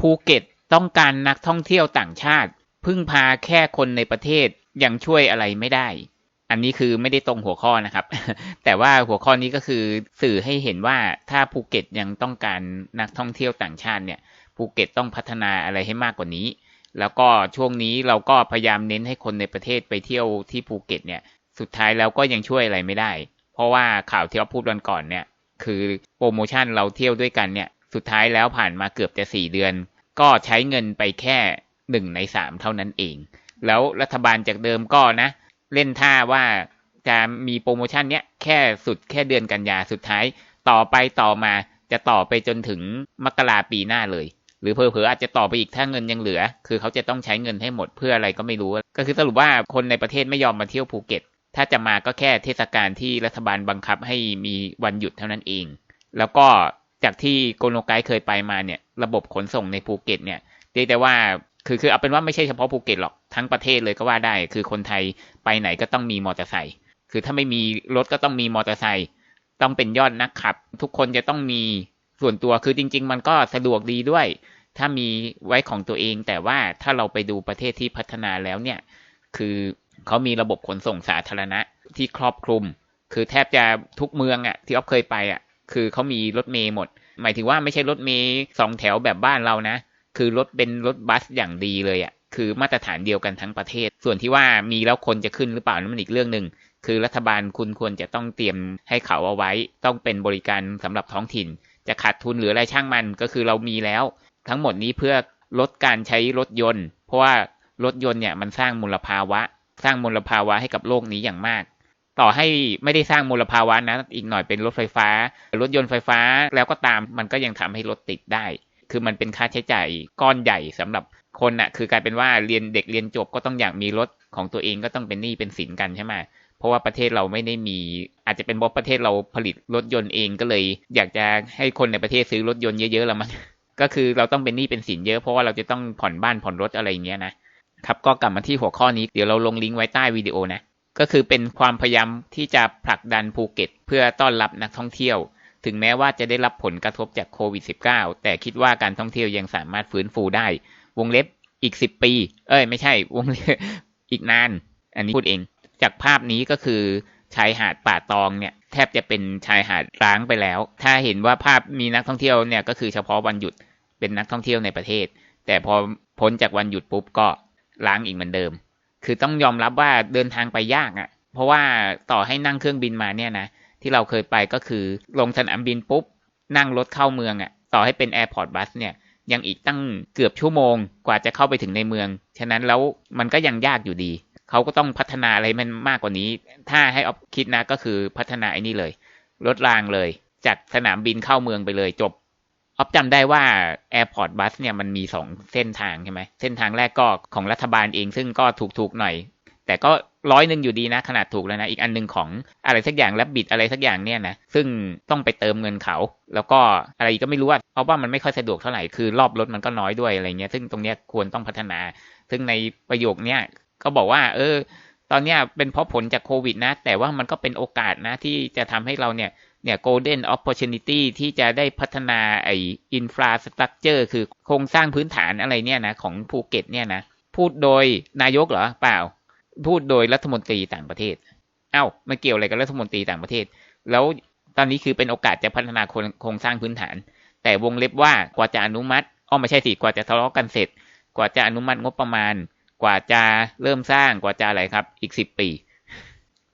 ภูเก็ตต้องการนักท่องเที่ยวต่างชาติ พึ่งพาแค่คนในประเทศยังช่วยอะไรไม่ได้ อันนี้คือไม่ได้ตรงหัวข้อนะครับ แต่ว่าหัวข้อนี้ก็คือสื่อให้เห็นว่าถ้าภูเก็ตยังต้องการนักท่องเที่ยวต่างชาติเนี่ยภูเก็ตต้องพัฒนาอะไรให้มากกว่านี้ แล้วก็ช่วงนี้เราก็พยายามเน้นให้คนในประเทศไปเที่ยวที่ภูเก็ตเนี่ย สุดท้ายแล้วก็ยังช่วยอะไรไม่ได้ เพราะว่าข่าวที่เราพูดวันก่อนเนี่ย คือโปรโมชั่นเราเที่ยวด้วยกันเนี่ย สุดท้ายแล้วผ่านมาเกือบจะสี่เดือน ก็ใช้เงินไปแค่หนึ่งในสามเท่านั้นเอง แล้วรัฐบาลจากเดิมก็นะ เล่นท่าว่าจะมีโปรโมชั่นเนี้ยแค่สุดแค่เดือนกันยาสุดท้าย ต่อไปต่อมาจะต่อไปจนถึงมกราปีหน้าเลย หรือเพอเพอๆอาจจะต่อไปอีกถ้าเงินยังเหลือ คือเขาจะต้องใช้เงินให้หมดเพื่ออะไรก็ไม่รู้ ก็คือสรุปว่าคนในประเทศไม่ยอมมาเที่ยวภูเก็ต ถ้าจะมาก็แค่เทศกาลที่รัฐบาลบังคับให้มีวันหยุดเท่านั้นเอง แล้วก็ จากที่โกโนไกเคยไปมาเนี่ย ระบบขนส่งในภูเก็ตเนี่ยเรียกได้ว่าคือคือเอาเป็นว่าไม่ใช่เฉพาะภูเก็ตหรอกทั้งประเทศเลยก็ว่าได้ คือคนไทยไปไหนก็ต้องมีมอเตอร์ไซค์คือถ้าไม่มีรถก็ต้องมีมอเตอร์ไซค์ต้องเป็นยอดนักขับ ทุกคนจะต้องมีส่วนตัวคือจริง ๆ มันก็สะดวกดีด้วย ถ้ามีไว้ของตัวเอง แต่ว่าถ้าเราไปดูประเทศที่พัฒนาแล้วเนี่ย คือเขามีระบบขนส่งสาธารณะที่ครอบคลุม คือแทบจะทุกเมืองอะ่ะที่อ๊อฟเคยไปอะ่ะ คือเขามีรถเมย์หมด หมายถึงว่าไม่ใช่รถเมย์สองแถวแบบบ้านเรานะ คือรถเป็นรถบัสอย่างดีเลยอะ่ะ คือมาตรฐานเดียวกันทั้งประเทศ ส่วนที่ว่ามีแล้วคนจะขึ้นหรือเปล่านั่นมันอีกเรื่องหนึ่ง คือรัฐบาลคุณควรจะต้องเตรียมให้เขาเอาไว้ ต้องเป็นบริการสำหรับท้องถิ่น จะขาดทุนหรืออะไรช่างมัน ก็คือเรามีแล้ว ทั้งหมดนี้เพื่อลดการใช้รถยนต์ เพราะว่ารถยนต์เนี่ยมันสร้างมลภาวะ สร้างมลภาวะให้กับโลกนี้อย่างมาก ต่อให้ไม่ได้สร้างมลภาวะนะ อีกหน่อยเป็นรถไฟฟ้า รถยนต์ไฟฟ้าแล้วก็ตามมันก็ยังทำให้รถติดได้ คือมันเป็นค่าใช้จ่ายก้อนใหญ่สำหรับคนน่ะ คือกลายเป็นว่าเรียนเด็กเรียนจบก็ต้องอยากมีรถของตัวเองก็ต้องเป็นหนี้เป็นสินกันใช่ไหมเพราะว่าประเทศเราไม่ได้มี อาจจะเป็นเพราะประเทศเราผลิตรถยนต์เองก็เลย อยากจะให้คนในประเทศซื้อรถยนต์เยอะๆแล้วมันก็คือเราต้องเป็นหนี้เป็นสินเยอะเพราะว่าเราจะต้องผ่อนบ้านผ่อนรถอะไรอย่างเงี้ยนะครับก็กลับมาที่หัวข้อนี้เดี๋ยวเราลงลิงก์ไว้ใต้วิดีโอนะ ก็คือเป็นความพยายามที่จะผลักดันภูเก็ต เพื่อต้อนรับนักท่องเที่ยว ถึงแม้ว่าจะได้รับผลกระทบจากโควิด -19 แต่คิดว่าการท่องเที่ยวยังสามารถฟื้นฟูได้ วงเล็บอีก10ปี เอ้ย ไม่ใช่ วงเล็บอีกนาน อันนี้พูดเอง จากภาพนี้ก็คือชายหาดป่าตองเนี่ยแทบจะเป็นชายหาดร้างไปแล้ว ถ้าเห็นว่าภาพมีนักท่องเที่ยวเนี่ยก็คือเฉพาะวันหยุดเป็นนักท่องเที่ยวในประเทศ แต่พอพ้นจากวันหยุดปุ๊บก็ล้างอีกเหมือนเดิม คือต้องยอมรับว่าเดินทางไปยากอะ่ะ เพราะว่าต่อให้นั่งเครื่องบินมาเนี่ยนะที่เราเคยไปก็คือลงสนามบินปุ๊บ นั่งรถเข้าเมืองอะ่ะ ต่อให้เป็นแอร์พอร์ตบัสเนี่ยยังอีกตั้งเกือบชั่วโมงกว่าจะเข้าไปถึงในเมือง ฉะนั้นแล้วมันก็ยังยากอยู่ดี เขาก็ต้องพัฒนาอะไรมันมากกว่านี้ ถ้าให้ออฟคิดนะก็คือพัฒนาไอ้นี่เลย รถรางเลย จากสนามบินเข้าเมืองไปเลยจบ ออฟจำได้ว่า Airport Bus เนี่ยมันมีสองเส้นทางใช่ไหมเส้นทางแรกก็ของรัฐบาลเองซึ่งก็ถูกๆหน่อย แต่ก็ร้อยหนึ่งอยู่ดีนะขนาดถูกแล้วนะ อีกอันหนึ่งของอะไรสักอย่างและบิดอะไรสักอย่างเนี่ยนะ ซึ่งต้องไปเติมเงินเขา แล้วก็อะไรก็ไม่รู้ว่าเพราะว่ามันไม่ค่อยสะดวกเท่าไหร่คือรอบรถมันก็น้อยด้วยอะไรเงี้ยซึ่งตรงเนี้ยควรต้องพัฒนา ซึ่งในประโยคเนี้ยก็บอกว่า เออ ตอนเนี้ยเป็นเพราะผลจากโควิดนะ แต่ว่ามันก็เป็นโอกาสนะที่จะทำให้เราเนี่ย เนี่ย golden opportunity ที่จะได้พัฒนาไอ้ infrastructure คือโครงสร้างพื้นฐานอะไรเนี่ยนะของภูเก็ตเนี่ยนะ พูดโดยนายกเหรอ เปล่า พูดโดยรัฐมนตรีต่างประเทศ เอ้ามันเกี่ยวอะไรกับรัฐมนตรีต่างประเทศ แล้วตอนนี้คือเป็นโอกาสจะพัฒนาโครงสร้างพื้นฐาน แต่วงเล็บว่ากว่าจะอนุมัติอ้อไม่ใช่สิกว่าจะทะเลาะกันเสร็จ กว่าจะอนุมัติงบประมาณ กว่าจะเริ่มสร้างกว่าจะอะไรครับ อีกสิบปี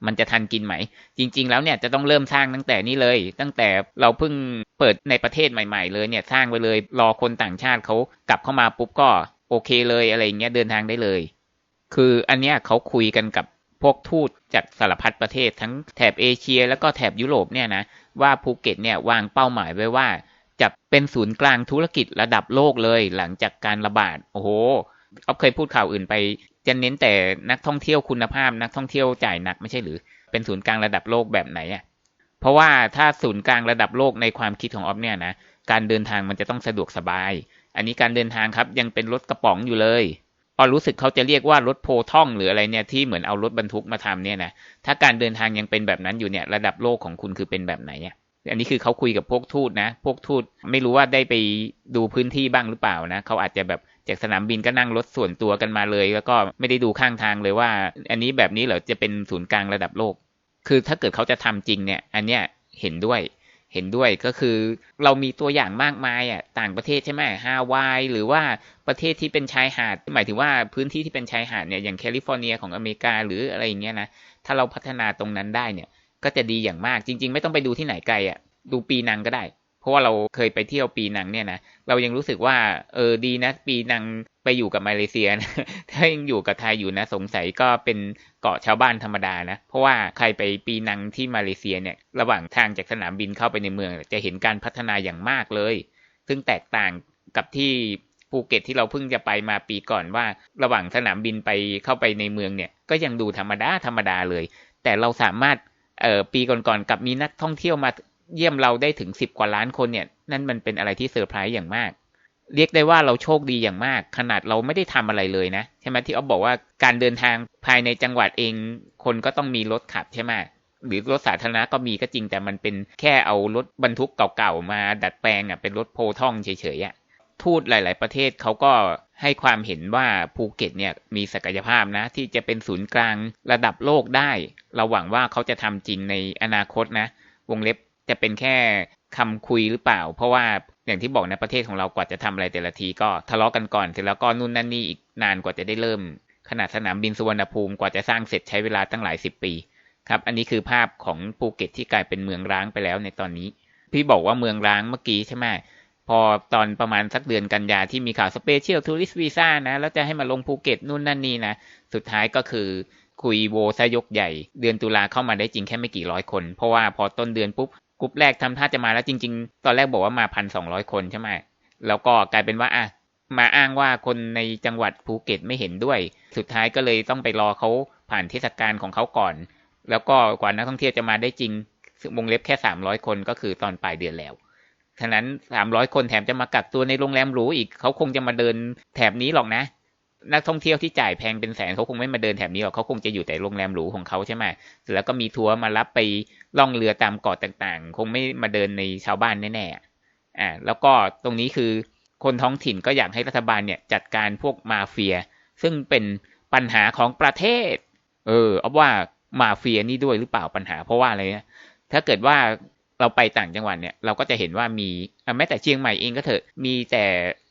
มันจะทันกินไหม จริง ๆ แล้วเนี่ยจะต้องเริ่มสร้างตั้งแต่นี้เลย ตั้งแต่เราเพิ่งเปิดในประเทศใหม่ ๆ เลยเนี่ยสร้างไปเลย รอคนต่างชาติเขากลับเข้ามาปุ๊บก็โอเคเลยอะไรเงี้ยเดินทางได้เลย คืออันเนี้ยเขาคุยกันกับพวกทูตจากสารพัดประเทศทั้งแถบเอเชีย แล้วก็แถบยุโรปเนี่ยนะว่าภูเก็ตเนี่ยวางเป้าหมายไว้ว่าจะเป็นศูนย์กลางธุรกิจระดับโลกเลยหลังจากการระบาดโอ้โห ออฟเคยพูดข่าวอื่นไปจะเน้นแต่นักท่องเที่ยวคุณภาพ นักท่องเที่ยวจ่ายหนักไม่ใช่หรือ เป็นศูนย์กลางระดับโลกแบบไหนอะเพราะว่าถ้าศูนย์กลางระดับโลกในความคิดของออฟเนี่ยนะการเดินทางมันจะต้องสะดวกสบาย อันนี้การเดินทางครับยังเป็นรถกระป๋องอยู่เลยออรู้สึกเขาจะเรียกว่ารถโพท่องหรืออะไรเนี่ยที่เหมือนเอารถบรรทุกมาทำเนี่ยนะถ้าการเดินทางยังเป็นแบบนั้นอยู่เนี่ยระดับโลกของคุณคือเป็นแบบไหนเนี่ย อันนี้คือเขาคุยกับพวกทูตนะ พวกทูตไม่รู้ว่าได้ไปดูพื้นที่บ้างหรือเปล่านะเขาอาจจะแบบจากสนามบินก็นั่งรถส่วนตัวกันมาเลย แล้วก็ไม่ได้ดูข้างทางเลยว่า อันนี้แบบนี้เหรอจะเป็นศูนย์กลางระดับโลก คือถ้าเกิดเขาจะทำจริงเนี่ย อันเนี้ยเห็นด้วยเห็นด้วยก็คือเรามีตัวอย่างมากมายอะต่างประเทศใช่ไหมฮาวายหรือว่าประเทศที่เป็นชายหาด หมายถึงว่าพื้นที่ที่เป็นชายหาดเนี่ยอย่างแคลิฟอร์เนียของอเมริกาหรืออะไรอย่างเงี้ยนะถ้าเราพัฒนาตรงนั้นได้เนี่ย ก็จะดีอย่างมากจริง ๆ ไม่ต้องไปดูที่ไหนไกลอะดูปีนังก็ได้ เพราะว่าเราเคยไปเที่ยวปีนังเนี่ยนะเรายังรู้สึกว่าเออดีนะ ปีนังไปอยู่กับมาเลเซียนะถ้ายังอยู่กับไทยอยู่นะ สงสัยก็เป็นเกาะชาวบ้านธรรมดานะ เพราะว่าใครไปปีนังที่มาเลเซียเนี่ยระหว่างทางจากสนามบินเข้าไปในเมือง จะเห็นการพัฒนาอย่างมากเลย ซึ่งแตกต่างกับที่ภูเก็ตที่เราเพิ่งจะไปมาปีก่อนว่า ระหว่างสนามบินไปเข้าไปในเมืองเนี่ย ก็ยังดูธรรมดาธรรมดาเลย แต่เราสามารถ เออปีก่อนๆกับมีนักท่องเที่ยวมาเยี่ยมเราได้ถึงสิบกว่าล้านคนเนี่ย นั่นมันเป็นอะไรที่เซอร์ไพรส์อย่างมาก เรียกได้ว่าเราโชคดีอย่างมาก ขนาดเราไม่ได้ทำอะไรเลยนะใช่ไหมที่เอาบอกว่าการเดินทางภายในจังหวัดเอง คนก็ต้องมีรถขับใช่ไหมหรือรถสาธารณะก็มีก็จริงแต่มันเป็นแค่เอารถบรรทุกเก่าๆมาดัดแปลงอะเป็นรถโพท่องเฉยๆอะทูตหลาย ๆ ประเทศเขาก็ ให้ความเห็นว่าภูเก็ตเนี่ยมีศักยภาพนะ ที่จะเป็นศูนย์กลางระดับโลกได้ เราหวังว่าเขาจะทำจริงในอนาคตนะ วงเล็บจะเป็นแค่คำคุยหรือเปล่า เพราะว่าอย่างที่บอกนะประเทศของเรากว่าจะทำอะไรแต่ละทีก็ทะเลาะกันก่อนเสร็จแล้วก็นู่นนั่นนี่อีกนานกว่าจะได้เริ่ม ขนาดสนามบินสุวรรณภูมิกว่าจะสร้างเสร็จใช้เวลาตั้งหลายสิบปีครับอันนี้คือภาพของภูเก็ตที่กลายเป็นเมืองร้างไปแล้วในตอนนี้ พี่บอกว่าเมืองร้างเมื่อกี้ใช่ไหม พอตอนประมาณสักเดือนกันยาที่มีข่าวสเปเชียลทัวริสต์วีซ่านะ แล้วจะให้มาลงภูเก็ตนู่นนั่นนี่นะ สุดท้ายก็คือคุยโวซะยกใหญ่ เดือนตุลาเข้ามาได้จริงแค่ไม่กี่ร้อยคน เพราะว่าพอต้นเดือนปุ๊บกลุ่มแรกทำท่าจะมาแล้วจริง ๆ ตอนแรกบอกว่ามาพันสองร้อยคนใช่ไหมแล้วก็กลายเป็นว่าอะมาอ้างว่าคนในจังหวัดภูเก็ตไม่เห็นด้วย สุดท้ายก็เลยต้องไปรอเขาผ่านเทศกาลของเขาก่อน แล้วก็กว่านักท่องเที่ยวจะมาได้จริงวงเล็บแค่สามร้อยคนก็คือตอนปลายเดือนแล้ว ฉะนั้นสามร้อยคนแถมจะมากักตัวในโรงแรมหรูอีกเขาคงจะมาเดินแถบนี้หรอกนะ นักท่องเที่ยวที่จ่ายแพงเป็นแสนเขาคงไม่มาเดินแถบนี้หรอกเขาคงจะอยู่แต่โรงแรมหรูของเขาใช่ไหมเสร็จแล้วก็มีทัวร์มารับไปล่องเรือตามเกาะต่างๆ คงไม่มาเดินในชาวบ้านแน่ๆอ่าแล้วก็ตรงนี้คือคนท้องถิ่นก็อยากให้รัฐบาลเนี่ยจัดการพวกมาเฟีย ซึ่งเป็นปัญหาของประเทศ เออเอาว่ามาเฟียนี่ด้วยหรือเปล่าปัญหาเพราะว่าอะไรนะถ้าเกิดว่า เราไปต่างจังหวัดเนี่ยเราก็จะเห็นว่ามีแม้แต่เชียงใหม่เองก็เถอะมีแต่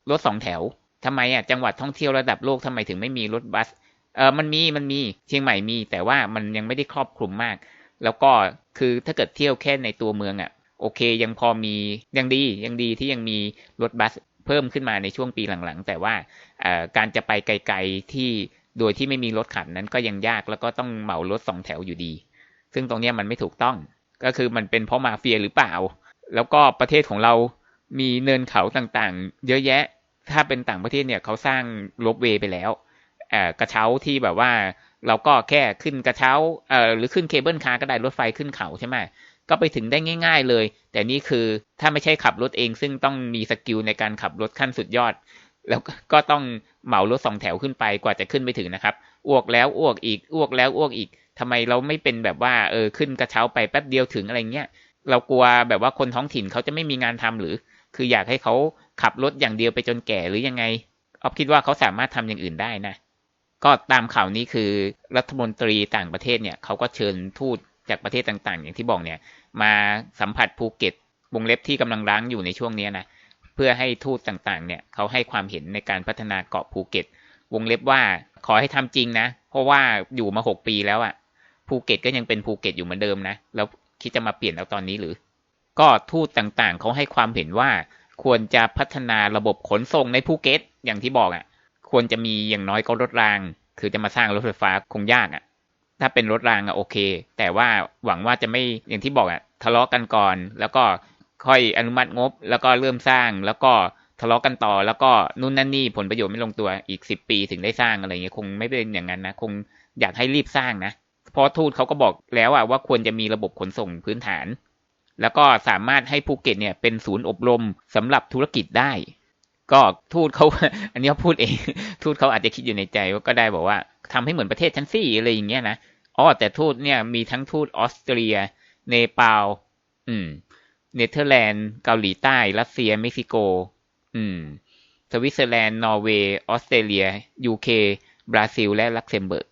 รถสองแถวทำไมอะจังหวัดท่องเที่ยวระดับโลกทำไมถึงไม่มีรถบัสเออมันมีมันมีเชียงใหม่มี แต่ว่ามันยังไม่ได้ครอบคลุมมาก แล้วก็คือถ้าเกิดเที่ยวแค่ในตัวเมืองอะโอเคยังพอมียังดียังดีที่ยังมีรถบัสเพิ่มขึ้นมาในช่วงปีหลังๆ แต่ว่าการจะไปไกลๆที่โดยที่ไม่มีรถขับนั้นก็ยังยากแล้วก็ต้องเหมารถสองแถวอยู่ดี ซึ่งตรงนี้มันไม่ถูกต้อง ก็คือมันเป็นเพราะมาเฟียหรือเปล่า แล้วก็ประเทศของเรามีเนินเขาต่างๆ เยอะแยะ ถ้าเป็นต่างประเทศเนี่ยเขาสร้างลบเวไปแล้วกระเช้าที่แบบว่าเราก็แค่ขึ้นกระเช้าเอ่อหรือขึ้นเคเบิลคาร์ก็ได้รถไฟขึ้นเขาใช่ไหมก็ไปถึงได้ง่าย ๆเลย แต่นี่คือถ้าไม่ใช่ขับรถเองซึ่งต้องมีสกิลในการขับรถขั้นสุดยอด แล้วก็ต้องเหมารถสองแถวขึ้นไปกว่าจะขึ้นไปถึงนะครับอ้วกแล้วอ้วกอีกอ้วกแล้วอ้วกอีก ทำไมเราไม่เป็นแบบว่าเออขึ้นกระเช้าไปแป๊บเดียวถึงอะไรเงี้ยเรากลัวแบบว่าคนท้องถิ่นเขาจะไม่มีงานทำหรือ คืออยากให้เขาขับรถอย่างเดียวไปจนแก่หรือยังไงออฟคิดว่าเขาสามารถทำอย่างอื่นได้นะ ก็ตามข่าวนี้คือรัฐมนตรีต่างประเทศเนี่ยเขาก็เชิญทูตจากประเทศต่างๆ อย่างที่บอกเนี่ย มาสัมผัสภูเก็ตวงเล็บที่กำลังร้างอยู่ในช่วงนี้นะเพื่อให้ทูตต่างๆ เนี่ยเขาให้ความเห็นในการพัฒนาเกาะภูเก็ต วงเล็บว่าขอให้ทำจริงนะ เพราะว่าอยู่มาหกปีแล้วอะ่ะ ภูเก็ตก็ยังเป็นภูเก็ตอยู่เหมือนเดิมนะ แล้วคิดจะมาเปลี่ยนเอาตอนนี้หรือ ก็ทูตต่างๆเขาให้ความเห็นว่าควรจะพัฒนาระบบขนส่งในภูเก็ตอย่างที่บอกอะ่ะ ควรจะมีอย่างน้อยก็รถราง คือจะมาสร้างรถไฟฟ้าคงยากอะ่ะ ถ้าเป็นรถรางอะโอเค แต่ว่าหวังว่าจะไม่อย่างที่บอกอะ่ะทะเลาะกันก่อน แล้วก็ค่อยอนุมัติงบ แล้วก็เริ่มสร้าง แล้วก็ทะเลาะกันต่อ แล้วก็นู่นนั่นนี่ผลประโยชน์ไม่ลงตัวอีกสิบปีถึงได้สร้างอะไรเงี้ยคงไม่เป็นอย่างนั้นนะ คงอยากให้รีบสร้างนะ เพราะทูตเขาก็บอกแล้วอะว่าควรจะมีระบบขนส่งพื้นฐาน แล้วก็สามารถให้ภูเก็ตเนี่ยเป็นศูนย์อบรมสำหรับธุรกิจได้ ก็ทูตเขาอันนี้เขาพูดเอง ทูตเขาอาจจะคิดอยู่ในใจว่าก็ได้บอกว่าทำให้เหมือนประเทศชั้นสี่อะไรอย่างเงี้ยนะอ๋อแต่ทูตเนี่ยมีทั้งทูตออสเตรีย เนปาลอืม เนเธอร์แลนด์ เกาหลีใต้ รัสเซีย เม็กซิโก อืม สวิตเซอร์แลนด์ นอร์เวย์ ออสเตรเลีย ยูเค บราซิล และลักเซมเบิร์ก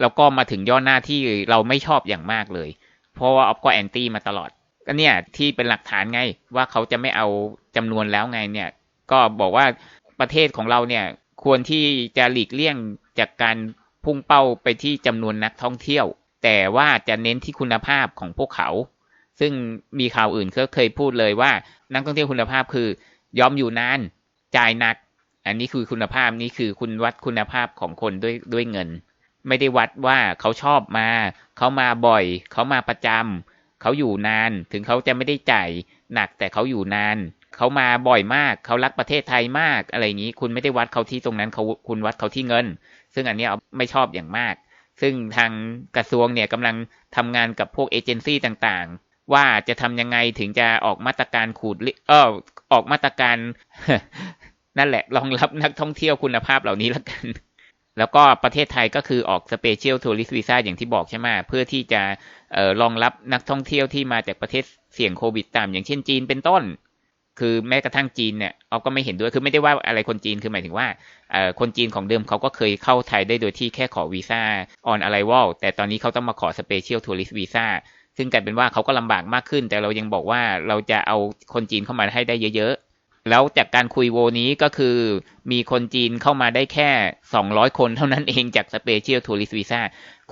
แล้วก็มาถึงย่อหน้าที่เราไม่ชอบอย่างมากเลย เพราะว่าออฟก็แอนตี้มาตลอดก็เนี่ยที่เป็นหลักฐานไงว่าเขาจะไม่เอาจำนวนแล้วไงเนี่ย ก็บอกว่าประเทศของเราเนี่ยควรที่จะหลีกเลี่ยงจากการพุ่งเป้าไปที่จำนวนนักท่องเที่ยว แต่ว่าจะเน้นที่คุณภาพของพวกเขา ซึ่งมีข่าวอื่นก็เคยพูดเลยว่านักท่องเที่ยวคุณภาพคือยอมอยู่นานจ่ายหนัก อันนี้คือคุณภาพนี่คือคุณวัดคุณภาพของคนด้วยด้วยเงิน ไม่ได้วัดว่าเขาชอบมา เขามาบ่อย เขามาประจำเขาอยู่นาน ถึงเขาจะไม่ได้จ่ายหนักแต่เขาอยู่นาน เขามาบ่อยมาก เขารักประเทศไทยมากอะไรอย่างนี้ คุณไม่ได้วัดเขาที่ตรงนั้นเขาคุณวัดเขาที่เงิน ซึ่งอันนี้ไม่ชอบอย่างมาก ซึ่งทางกระทรวงเนี่ยกำลังทำงานกับพวกเอเจนซี่ต่างๆ ว่าจะทำยังไงถึงจะออกมาตรการขูดเออออกมาตรการนั่นแหละรองรับนักท่องเที่ยวคุณภาพเหล่านี้แล้วกัน แล้วก็ประเทศไทยก็คือออกสเปเชียลทัวริสต์วีซ่าอย่างที่บอกใช่ไหมเพื่อที่จะออรองรับนักท่องเที่ยวที่มาจากประเทศเสี่ยงโควิดต่ำอย่างเช่นจีนเป็นต้น คือแม้กระทั่งจีนเนี่ยเอาก็ไม่เห็นด้วยคือไม่ได้ว่าอะไรคนจีนคือหมายถึงว่าคนจีนของเดิมเขาก็เคยเข้าไทยได้โดยที่แค่ขอวีซ่า on arrival แต่ตอนนี้เขาต้องมาขอสเปเชียลทัวริสต์วีซ่าซึ่งกลายเป็นว่าเขาก็ลำบากมากขึ้น แต่เรายังบอกว่าเราจะเอาคนจีนเข้ามาให้ได้เยอะๆ แล้วจากการคุยโวนี้ก็คือมีคนจีนเข้ามาได้แค่ 200 คนเท่านั้นเองจากสเปเชียลทัวริสวีซ่า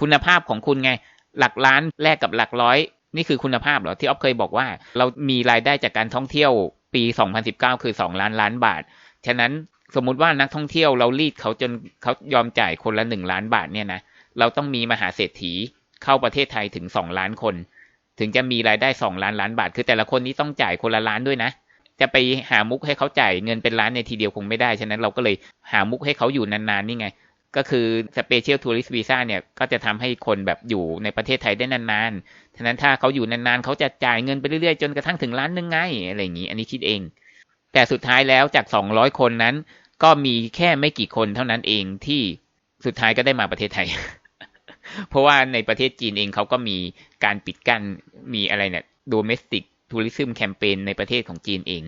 คุณภาพของคุณไง หลักล้านแลกกับหลักร้อย นี่คือคุณภาพเหรอ ที่ออฟเคยบอกว่า เรามีรายได้จากการท่องเที่ยวปี 2019 คือ 2 ล้านล้านบาท ฉะนั้นสมมุติว่านักท่องเที่ยวเรารีดเขาจนเขายอมจ่ายคนละ 1 ล้านบาทเนี่ยนะเราต้องมีมหาเศรษฐีเข้าประเทศไทยถึง 2 ล้านคน ถึงจะมีรายได้ 2 ล้านล้านบาท คือแต่ละคนนี้ต้องจ่ายคนละล้านด้วยนะ จะไปหามุกให้เขาจ่ายเงินเป็นล้านในทีเดียวคงไม่ได้ ฉะนั้นเราก็เลยหามุกให้เขาอยู่นานๆนี่ไง ก็คือสเปเชียลทัวริสต์วีซ่าเนี่ยก็จะทำให้คนแบบอยู่ในประเทศไทยได้นานๆ ฉะนั้นถ้าเขาอยู่นานๆเขาจะจ่ายเงินไปเรื่อยๆ จนกระทั่งถึงล้านนึงไงอะไรอย่างนี้ อันนี้คิดเอง แต่สุดท้ายแล้วจาก 200 คนนั้น ก็มีแค่ไม่กี่คนเท่านั้นเองที่สุดท้ายก็ได้มาประเทศไทย เพราะว่าในประเทศจีนเองเขาก็มีการปิดกั้นมีอะไรเนี่ย domestic tourism campaign ในประเทศของจีนเอง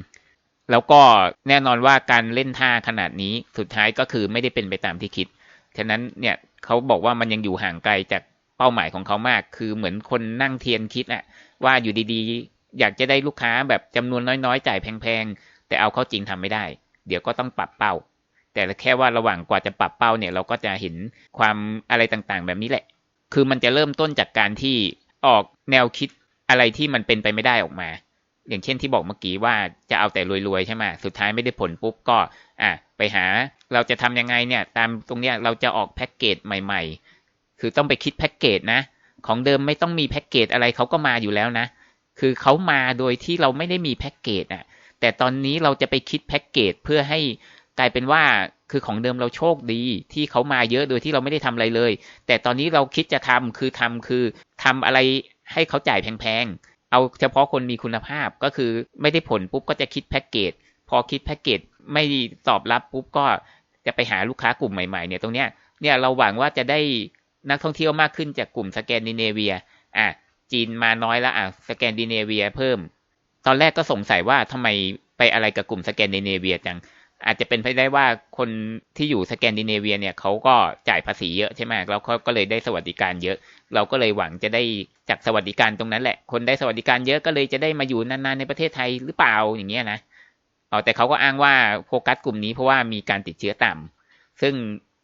แล้วก็แน่นอนว่าการเล่นท่าขนาดนี้สุดท้ายก็คือไม่ได้เป็นไปตามที่คิด ฉะนั้นเนี่ยเขาบอกว่ามันยังอยู่ห่างไกลจากเป้าหมายของเขามาก คือเหมือนคนนั่งเทียนคิดอะว่าอยู่ดีๆ อยากจะได้ลูกค้าแบบจำนวนน้อยๆ จ่ายแพงๆ แต่เอาเข้าจริงทำไม่ได้ เดี๋ยวก็ต้องปรับเป้า แต่แค่ว่าระหว่างกว่าจะปรับเป้าเนี่ยเราก็จะเห็นความอะไรต่างๆ แบบนี้แหละ คือมันจะเริ่มต้นจากการที่ออกแนวคิด อะไรที่มันเป็นไปไม่ได้ออกมา อย่างเช่นที่บอกเมื่อกี้ว่าจะเอาแต่รวยๆใช่ไหมสุดท้ายไม่ได้ผลปุ๊บก็อะไปหาเราจะทำยังไงเนี่ย ตามตรงเนี้ยเราจะออกแพ็กเกจใหม่ ๆ คือต้องไปคิดแพ็กเกจนะ ของเดิมไม่ต้องมีแพ็กเกจอะไรเขาก็มาอยู่แล้วนะ คือเขามาโดยที่เราไม่ได้มีแพ็กเกจอะ แต่ตอนนี้เราจะไปคิดแพ็กเกจเพื่อให้กลายเป็นว่าคือของเดิมเราโชคดีที่เขามาเยอะโดยที่เราไม่ได้ทำอะไรเลย แต่ตอนนี้เราคิดจะทำคือทำคือทำอะไร ให้เขาจ่ายแพงๆ เอาเฉพาะคนมีคุณภาพก็คือไม่ได้ผลปุ๊บก็จะคิดแพ็กเกจ พอคิดแพ็กเกจไม่ตอบรับปุ๊บก็จะไปหาลูกค้ากลุ่มใหม่ๆเนี่ยตรงเนี้ยเนี่ยเราหวังว่าจะได้นักท่องเที่ยวมากขึ้นจากกลุ่มสแกนดิเนเวียอะจีนมาน้อยแล้วอะสแกนดิเนเวียเพิ่ม ตอนแรกก็สงสัยว่าทำไมไปอะไรกับกลุ่มสแกนดิเนเวียจัง อาจจะเป็นไปได้ว่าคนที่อยู่สแกนดิเนเวียเนี่ยเขาก็จ่ายภาษีเยอะใช่ไหมแล้วเขาก็เลยได้สวัสดิการเยอะ เราก็เลยหวังจะได้จากสวัสดิการตรงนั้นแหละ คนได้สวัสดิการเยอะก็เลยจะได้มาอยู่นานๆในประเทศไทยหรือเปล่าอย่างเงี้ยนะอ๋อแต่เขาก็อ้างว่าโฟกัสกลุ่มนี้เพราะว่ามีการติดเชื้อต่ำซึ่ง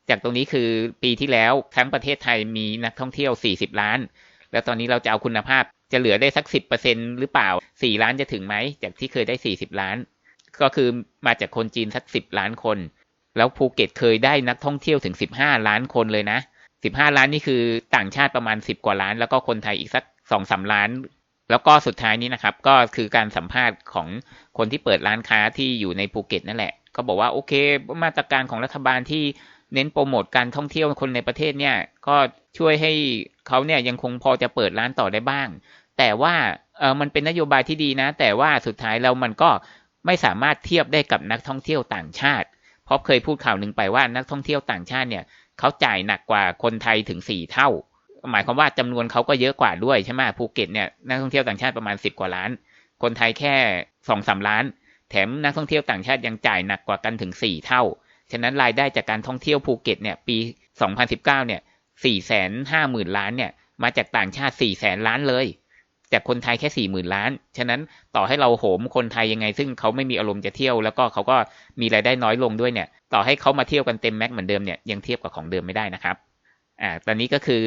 จากตรงนี้คือปีที่แล้วทั้งประเทศไทยมีนักท่องเที่ยว 40 ล้าน แล้วตอนนี้เราจะเอาคุณภาพจะเหลือได้สัก 10%หรือเปล่า 4 ล้านจะถึงไหมจากที่เคยได้ 40 ล้าน ก็คือมาจากคนจีนสัก10ล้านคน แล้วภูเก็ตเคยได้นักท่องเที่ยวถึง15ล้านคนเลยนะ15ล้านนี่คือต่างชาติประมาณ10กว่าล้าน แล้วก็คนไทยอีกสัก2-3ล้าน แล้วก็สุดท้ายนี้นะครับ ก็คือการสัมภาษณ์ของคนที่เปิดร้านค้าที่อยู่ในภูเก็ตนั่นแหละก็บอกว่าโอเค มาตรการของรัฐบาลที่เน้นโปรโมทการท่องเที่ยวคนในประเทศเนี่ย ก็ช่วยให้เขาเนี่ยยังคงพอจะเปิดร้านต่อได้บ้าง แต่ว่าเออมันเป็นนโยบายที่ดีนะ แต่ว่าสุดท้ายแล้วมันก็ ไม่สามารถเทียบได้กับนักท่องเที่ยวต่างชาติ เพราะเคยพูดข่าวหนึ่งไปว่านักท่องเที่ยวต่างชาติเนี่ยเขาจ่ายหนักกว่าคนไทยถึงสี่เท่า หมายความว่าจำนวนเขาก็เยอะกว่าด้วยใช่ไหมภูเก็ตเนี่ยนักท่องเที่ยวต่างชาติประมาณสิบกว่าล้าน คนไทยแค่สองสามล้าน แถมนักท่องเที่ยวต่างชาติยังจ่ายหนักกว่ากันถึงสี่เท่า ฉะนั้นรายได้จากการท่องเที่ยวภูเก็ตเนี่ยปี 2019เนี่ย4 5 0 0 0 0 ล้านเนี่ยมาจากต่างชาติ4แสนล้านเลย จากคนไทยแค่40,000ล้าน ฉะนั้นต่อให้เราโหมคนไทยยังไง ซึ่งเขาไม่มีอารมณ์จะเที่ยว แล้วก็เขาก็มีรายได้น้อยลงด้วยเนี่ย ต่อให้เขามาเที่ยวกันเต็มแม็กเหมือนเดิมเนี่ยยังเทียบกับของเดิมไม่ได้นะครับอ่าตอนนี้ก็คือ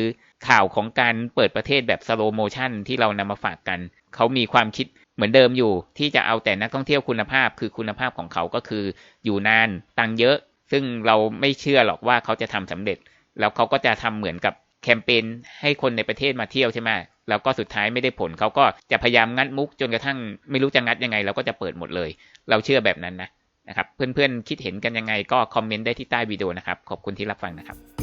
ข่าวของการเปิดประเทศแบบสโลโมชันที่เรานำมาฝากกัน เขามีความคิดเหมือนเดิมอยู่ ที่จะเอาแต่นักท่องเที่ยวคุณภาพ คือคุณภาพของเขาก็คืออยู่นานตังเยอะ ซึ่งเราไม่เชื่อหรอกว่าเขาจะทำสำเร็จ แล้วเขาก็จะทำเหมือนกับ แคมเปญให้คนในประเทศมาเที่ยวใช่ไหมแล้วก็สุดท้ายไม่ได้ผลเขาก็จะพยายามงัดมุกจนกระทั่งไม่รู้จะงัดยังไงเราก็จะเปิดหมดเลย เราเชื่อแบบนั้นนะนะครับเพื่อนๆคิดเห็นกันยังไงก็คอมเมนต์ได้ที่ใต้วิดีโอนะครับ ขอบคุณที่รับฟังนะครับ